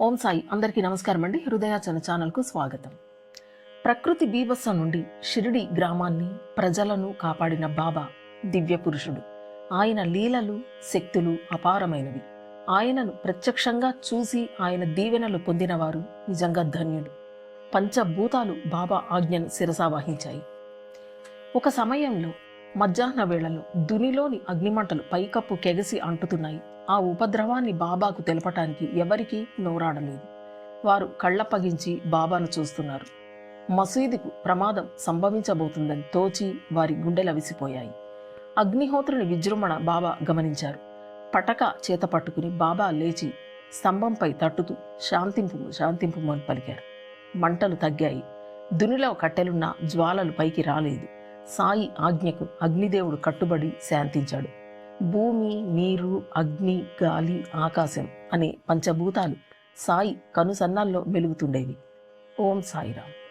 ఓం సాయి అందరికీ నమస్కారం అండి. హృదయాచన ఛానల్కు స్వాగతం. ప్రకృతి బీభత్సం నుండి షిరిడి గ్రామాన్ని ప్రజలను కాపాడిన బాబా దివ్య పురుషుడు. ఆయన లీలలు శక్తులు అపారమైనవి. ఆయనను ప్రత్యక్షంగా చూసి ఆయన దీవెనలు పొందినవారు నిజంగా ధన్యుడు పంచభూతాలు బాబా ఆజ్ఞను శిరసావహించాయి ఒక సమయంలో మధ్యాహ్న వేళలో దునిలోని అగ్నిమంటలు పైకప్పు కెగసి అంటుతున్నాయి. ఆ ఉపద్రవాన్ని బాబాకు తెలపటానికి ఎవరికీ నోరాడలేదు. వారు కళ్ళప్పగించి బాబాను చూస్తున్నారు. మసీదుకు ప్రమాదం సంభవించబోతుందని తోచి వారి గుండెలు అవిసిపోయాయి. అగ్నిహోత్రుని విజృంభణ బాబా గమనించారు. పటక చేత పట్టుకుని బాబా లేచి స్తంభంపై తట్టుతూ శాంతింపు శాంతింపు అని పలికారు. మంటలు తగ్గాయి. దునిలో కట్టెలున్న జ్వాలలు పైకి రాలేదు. సాయి ఆజ్ఞకు అగ్నిదేవుడు కట్టుబడి శాంతించాడు. భూమి నీరు అగ్ని గాలి ఆకాశం అనే పంచభూతాలు సాయి కనుసన్నాల్లో వెలుగుతుండేవి. ఓం సాయిరామ్.